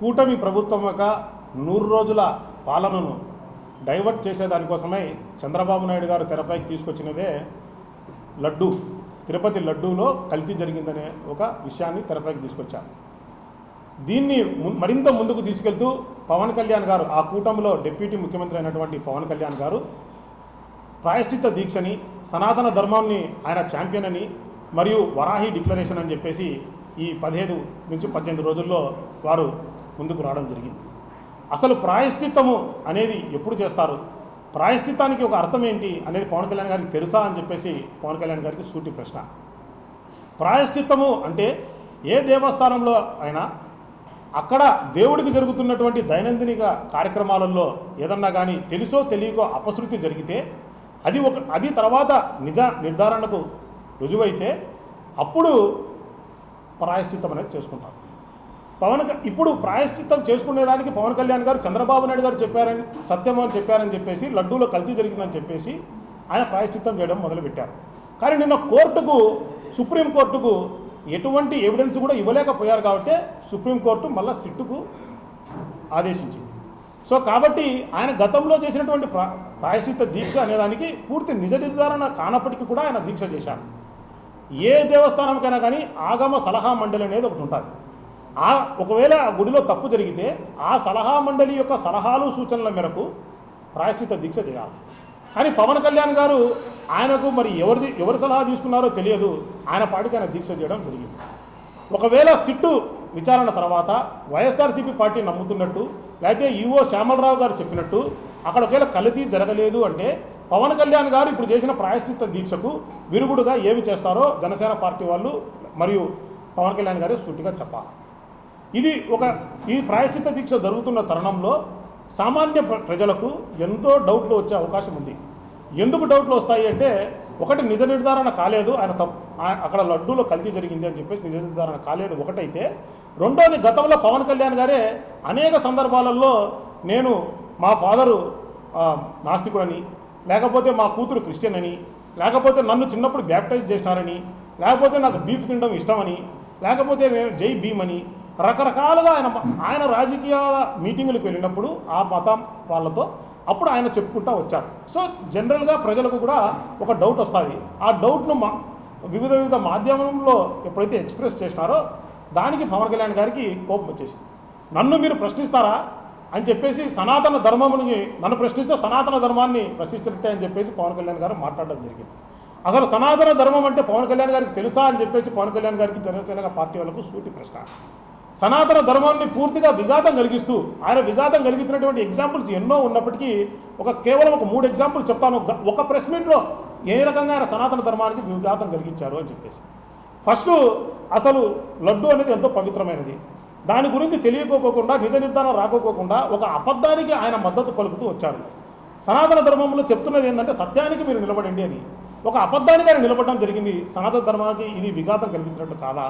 కూటమి ప్రభుత్వం యొక్క నూరు రోజుల పాలనను డైవర్ట్ చేసేదానికోసమై చంద్రబాబు నాయుడు గారు తెరపైకి తీసుకొచ్చినదే లడ్డు. తిరుపతి లడ్డూలో కల్తీ జరిగిందనే ఒక విషయాన్ని తెరపైకి తీసుకొచ్చారు దీన్ని మరింత ముందుకు తీసుకెళ్తూ పవన్ కళ్యాణ్ గారు ఆ కూటమిలో డిప్యూటీ ముఖ్యమంత్రి అయినటువంటి పవన్ కళ్యాణ్ గారు ప్రాయశ్చిత్త దీక్షని సనాతన ధర్మాన్ని ఆయన ఛాంపియన్ అని మరియు వరాహి డిక్లరేషన్ అని చెప్పేసి ఈ పదిహేను నుంచి పద్దెనిమిది రోజుల్లో వారు ముందుకు రావడం జరిగింది. అసలు ప్రాయశ్చిత్తము అనేది ఎప్పుడు చేస్తారు? ప్రాయశ్చిత్తానికి ఒక అర్థం ఏంటి అనేది పవన్ కళ్యాణ్ గారికి తెలుసా అని చెప్పేసి పవన్ కళ్యాణ్ గారికి సూటి ప్రశ్న. ప్రాయశ్చిత్తము అంటే ఏ దేవస్థానంలో అయినా అక్కడ దేవుడికి జరుగుతున్నటువంటి దైనందినిక కార్యక్రమాలలో ఏదన్నా కానీ తెలుసో తెలియకో అపశృతి జరిగితే అది ఒక అది తర్వాత నిజ నిర్ధారణకు రుజువైతే అప్పుడు ప్రాయశ్చిత్తం అనేది చేసుకుంటారు. పవన్ ఇప్పుడు ప్రాయశ్చిత్తం చేసుకునేదానికి పవన్ కళ్యాణ్ గారు చంద్రబాబు నాయుడు గారు చెప్పారని సత్యం అని చెప్పారని చెప్పేసి లడ్డూలో కల్తీ జరిగిందని చెప్పేసి ఆయన ప్రాయశ్చిత్తం చేయడం మొదలుపెట్టారు. కానీ నిన్న కోర్టుకు సుప్రీంకోర్టుకు ఎటువంటి ఎవిడెన్స్ కూడా ఇవ్వలేకపోయారు కాబట్టి సుప్రీంకోర్టు మళ్ళా సిట్టుకు ఆదేశించింది. సో కాబట్టి ఆయన గతంలో చేసినటువంటి ప్రా ప్రాయశ్చిత్త దీక్ష అనేదానికి పూర్తి నిజ నిర్ధారణ కానప్పటికీ కూడా ఆయన దీక్ష చేశారు. ఏ దేవస్థానంకైనా కానీ ఆగమ సలహా మండలి అనేది ఒకటి ఉంటుంది. ఆ ఒకవేళ ఆ గుడిలో తప్పు జరిగితే ఆ సలహా మండలి యొక్క సలహాలు సూచనల మేరకు ప్రాయశ్చిత్త దీక్ష చేయాలి. కానీ పవన్ కళ్యాణ్ గారు ఆయనకు మరి ఎవరిది ఎవరి సలహా తీసుకున్నారో తెలియదు. ఆయన పాటికి ఆయన దీక్ష చేయడం జరిగింది. ఒకవేళ సిట్టు విచారణ తర్వాత వైఎస్ఆర్సీపీ పార్టీ నమ్ముతున్నట్టు లేకపోతే ఈవో శ్యామలరావు గారు చెప్పినట్టు అక్కడ ఒకవేళ కలితీ జరగలేదు అంటే పవన్ కళ్యాణ్ గారు ఇప్పుడు చేసిన ప్రాయశ్చిత్త దీక్షకు విరుగుడుగా ఏమి చేస్తారో జనసేన పార్టీ వాళ్ళు మరియు పవన్ కళ్యాణ్ గారు సూటిగా చెప్పాలి. ఇది ఒక ఈ ప్రాయశ్చిత్త దీక్ష జరుగుతున్న తరుణంలో సామాన్య ప్ర- ప్రజలకు ఎంతో డౌట్లు వచ్చే అవకాశం ఉంది. ఎందుకు డౌట్లు వస్తాయి అంటే ఒకటి నిజ నిర్ధారణ కాలేదు ఆయన తప్పు అక్కడ లడ్డూలో కల్తీ జరిగింది అని చెప్పేసి నిజ నిర్ధారణ కాలేదు ఒకటైతే రెండోది గతంలో పవన్ కళ్యాణ్ గారే అనేక సందర్భాలలో నేను మా ఫాదరు నాస్తికుడని లేకపోతే మా కూతురు క్రిస్టియన్ అని లేకపోతే నన్ను చిన్నప్పుడు బ్యాప్టైజ్ చేసినారని లేకపోతే నాకు బీఫ్ తినడం ఇష్టమని లేకపోతే నేను జై భీమ్ అని రకరకాలుగా ఆయన ఆయన రాజకీయాల మీటింగులకు వెళ్ళినప్పుడు ఆ మతం వాళ్ళతో అప్పుడు ఆయన చెప్పుకుంటా వచ్చారు. సో జనరల్గా ప్రజలకు కూడా ఒక డౌట్ వస్తుంది. ఆ డౌట్ను మా వివిధ వివిధ మాధ్యమంలో ఎప్పుడైతే ఎక్స్ప్రెస్ చేసినారో దానికి పవన్ కళ్యాణ్ గారికి కోపం వచ్చేసింది. నన్ను మీరు ప్రశ్నిస్తారా అని చెప్పేసి సనాతన ధర్మముని నన్ను ప్రశ్నిస్తే సనాతన ధర్మాన్ని ప్రశ్నించినట్టే అని చెప్పేసి పవన్ కళ్యాణ్ గారు మాట్లాడడం జరిగింది. అసలు సనాతన ధర్మం అంటే పవన్ కళ్యాణ్ గారికి తెలుసా అని చెప్పేసి పవన్ కళ్యాణ్ గారికి జనసేన పార్టీ వాళ్ళకు సూటి ప్రశ్న. సనాతన ధర్మాన్ని పూర్తిగా విఘాతం కలిగిస్తూ ఆయన విఘాతం కలిగించినటువంటి ఎగ్జాంపుల్స్ ఎన్నో ఉన్నప్పటికీ ఒక కేవలం ఒక మూడు ఎగ్జాంపుల్ చెప్తాను. ఒక ప్రెస్ మీట్లో ఏ రకంగా ఆయన సనాతన ధర్మానికి విఘాతం కలిగించారు అని చెప్పేసి. ఫస్ట్ అసలు లడ్డు అనేది ఎంతో పవిత్రమైనది. దాని గురించి తెలియకోకుండా నిజ నిర్ధారణ రాకోకుండా ఒక అబద్ధానికి ఆయన మద్దతు పలుకుతూ వచ్చారు. సనాతన ధర్మంలో చెప్తున్నది ఏంటంటే సత్యానికి మీరు నిలబడండి అని. ఒక అబద్ధానికి ఆయన నిలబడడం జరిగింది. సనాతన ధర్మానికి ఇది విఘాతం కలిగించినట్టు కాదా?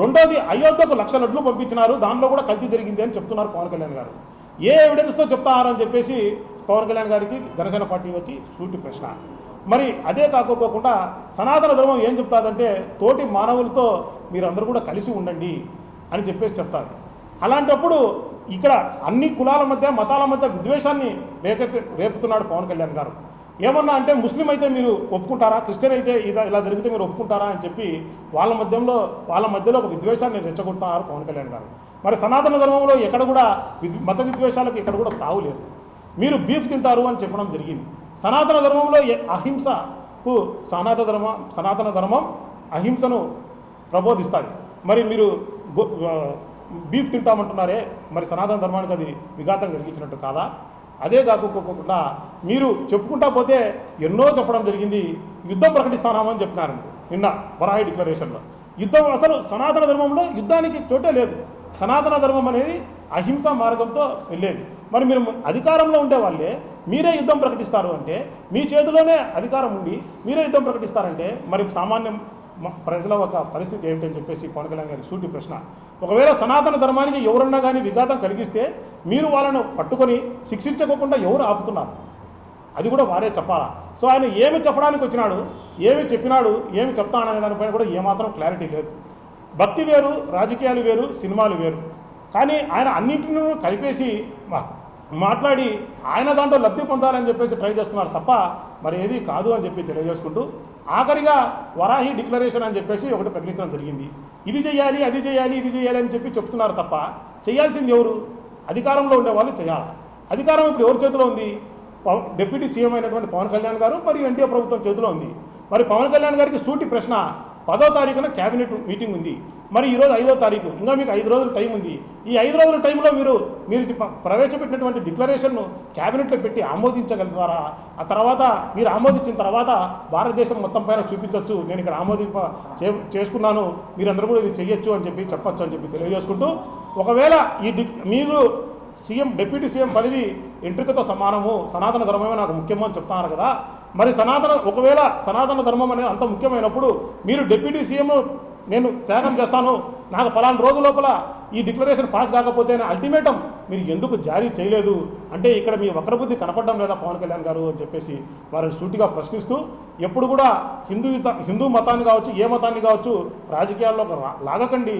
రెండోది అయోధ్యకు లక్ష లడ్లు పంపించినారు. దానిలో కూడా కల్తీ జరిగింది అని చెప్తున్నారు పవన్ కళ్యాణ్ గారు. ఏ ఎవిడెన్స్తో చెప్తారని చెప్పేసి పవన్ కళ్యాణ్ గారికి జనసేన పార్టీకి సూటి ప్రశ్న. మరి అదే కాకపోకుండా సనాతన ధర్మం ఏం చెప్తాదంటే తోటి మానవులతో మీరందరూ కూడా కలిసి ఉండండి అని చెప్పేసి చెప్తారు. అలాంటప్పుడు ఇక్కడ అన్ని కులాల మధ్య మతాల మధ్య విద్వేషాన్ని రేకెత్తి రేపుతున్నాడు పవన్ కళ్యాణ్ గారు. ఏమన్నా అంటే ముస్లిం అయితే మీరు ఒప్పుకుంటారా? క్రిస్టియన్ అయితే ఇలా ఇలా జరిగితే మీరు ఒప్పుకుంటారా అని చెప్పి వాళ్ళ మధ్యలో వాళ్ళ మధ్యలో ఒక విద్వేషాన్ని రెచ్చగొడుతున్నారు పవన్ కళ్యాణ్ గారు. మరి సనాతన ధర్మంలో ఎక్కడ కూడా విద్ మత విద్వేషాలకు ఇక్కడ కూడా తావులేదు మీరు బీఫ్ తింటారు అని చెప్పడం జరిగింది. సనాతన ధర్మంలో అహింసకు సనాతన ధర్మం సనాతన ధర్మం అహింసను ప్రబోధిస్తాయి మరి మీరు గో- బీఫ్ తింటామంటున్నారే మరి సనాతన ధర్మానికి అది విఘాతం కలిగించినట్టు కాదా? అదే కాకపోకుండా మీరు చెప్పుకుంటా పోతే ఎన్నో చెప్పడం జరిగింది. యుద్ధం ప్రకటిస్తానామని చెప్తున్నారు. నిన్న బరాయి డిక్లరేషన్లో. యుద్ధం అసలు సనాతన ధర్మంలో యుద్ధానికి చోటే లేదు. సనాతన ధర్మం అనేది అహింసా మార్గంతో వెళ్ళేది. మరి మీరు అధికారంలో ఉండే వాళ్ళే మీరే యుద్ధం ప్రకటిస్తారు అంటే మీ చేతిలోనే అధికారం ఉండి మీరే యుద్ధం ప్రకటిస్తారంటే మరి సామాన్యం ప్రజల ఒక పరిస్థితి ఏమిటని చెప్పేసి పవన్ కళ్యాణ్ గారి సూటి ప్రశ్న. ఒకవేళ సనాతన ధర్మానికి ఎవరన్నా కానీ విఘాతం కలిగిస్తే మీరు వాళ్ళను పట్టుకొని శిక్షించకోకుండా ఎవరు ఆపుతున్నారు? అది కూడా వారే చెప్పాలా? సో ఆయన ఏమి చెప్పడానికి వచ్చినాడు ఏమి చెప్పినాడు ఏమి చెప్తాననే దానిపైన కూడా ఏమాత్రం క్లారిటీ లేదు. భక్తి వేరు రాజకీయాలు వేరు సినిమాలు వేరు. కానీ ఆయన అన్నింటినీ కలిపేసి మాట్లాడి ఆయన దాంట్లో లబ్ధి పొందాలని చెప్పేసి ట్రై చేస్తున్నారు తప్ప మరి ఏది కాదు అని చెప్పి తెలియజేసుకుంటూ ఆఖరిగా వరాహి డిక్లరేషన్ అని చెప్పేసి ఒకటి ప్రకటించడం జరిగింది. ఇది చేయాలి అది చేయాలి ఇది చేయాలి అని చెప్పి చెప్తున్నారు తప్ప చేయాల్సింది ఎవరు? అధికారంలో ఉండేవాళ్ళు చేయాలి. అధికారం ఇప్పుడు ఎవరి చేతిలో ఉంది? డిప్యూటీ సీఎం అయినటువంటి పవన్ కళ్యాణ్ గారు మరియు ఎన్డీఏ ప్రభుత్వం చేతిలో ఉంది. మరి పవన్ కళ్యాణ్ గారికి సూటి ప్రశ్న పదో తారీఖున క్యాబినెట్ మీటింగ్ ఉంది. మరి ఈరోజు ఐదో తారీఖు ఇంకా మీకు ఐదు రోజులు టైం ఉంది. ఈ ఐదు రోజుల టైంలో మీరు మీరు ప్రవేశపెట్టినటువంటి డిక్లరేషన్ను క్యాబినెట్లో పెట్టి ఆమోదించగలుగుతారా? ఆ తర్వాత మీరు ఆమోదించిన తర్వాత భారతదేశం మొత్తం పైన చూపించవచ్చు నేను ఇక్కడ ఆమోదింప చే చేసుకున్నాను. మీరందరూ కూడా ఇది చెయ్యొచ్చు అని చెప్పి చెప్పచ్చు అని చెప్పి తెలియజేసుకుంటూ ఒకవేళ ఈ డి మీరు సీఎం డిప్యూటీ సీఎం పదవి ఎంట్రికతో సమానము సనాతన ధర్మమే నాకు ముఖ్యమో అని చెప్తున్నారు కదా మరి సనాతన ఒకవేళ సనాతన ధర్మం అనేది అంత ముఖ్యమైనప్పుడు మీరు డిప్యూటీ సీఎం నేను త్యాగం చేస్తాను నాకు పలానా రోజు లోపల ఈ డిక్లరేషన్ పాస్ కాకపోతే అల్టిమేటం మీరు ఎందుకు జారీ చేయలేదు? అంటే ఇక్కడ మీ వక్రబుద్ధి కనపడడం లేదా పవన్ కళ్యాణ్ గారు అని చెప్పేసి వారిని సూటిగా ప్రశ్నిస్తూ ఎప్పుడు కూడా హిందూ హిందూ మతాన్ని కావచ్చు ఏ మతాన్ని కావచ్చు రాజకీయాల్లో లాగకండి.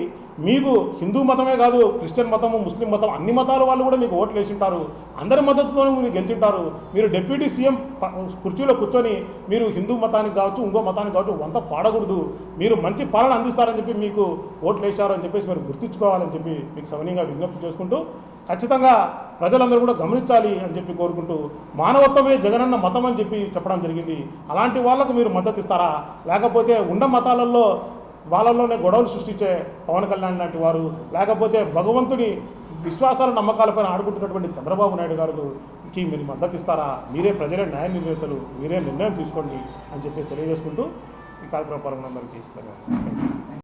మీకు హిందూ మతమే కాదు క్రిస్టియన్ మతము ముస్లిం మతం అన్ని మతాల వాళ్ళు కూడా మీకు ఓట్లు వేసింటారు. అందరి మద్దతుతో మీరు గెలిచింటారు. మీరు డిప్యూటీ సీఎం కుర్చీలో కూర్చొని మీరు హిందూ మతానికి కావచ్చు ఇంకో మతానికి కావచ్చు వంత పాడకూడదు. మీరు మంచి పాలన అందిస్తారని చెప్పి మీకు ఓట్లు వేశారు అని చెప్పేసి మీరు గుర్తుంచుకోవాలని చెప్పి మీకు సవనీయంగా విజ్ఞప్తి చేసుకుంటూ ఖచ్చితంగా ప్రజలందరూ కూడా గమనించాలి అని చెప్పి కోరుకుంటూ మానవత్వమే జగనన్న మతం అని చెప్పి చెప్పడం జరిగింది. అలాంటి వాళ్ళకు మీరు మద్దతు ఇస్తారా? లేకపోతే ఉన్న మతాలలో వాళ్ళలోనే గొడవలు సృష్టించే పవన్ కళ్యాణ్ లాంటి వారు లేకపోతే భగవంతుని విశ్వాసాల నమ్మకాలపైన ఆడుకుంటున్నటువంటి చంద్రబాబు నాయుడు గారికి మీరు మద్దతు ఇస్తారా? మీరే ప్రజలే న్యాయ నిర్ణేతలు మీరే నిర్ణయం తీసుకోండి అని చెప్పేసి తెలియజేసుకుంటూ ఈ కార్యక్రమ పరంగా అందరికీ ధన్యవాదాలు.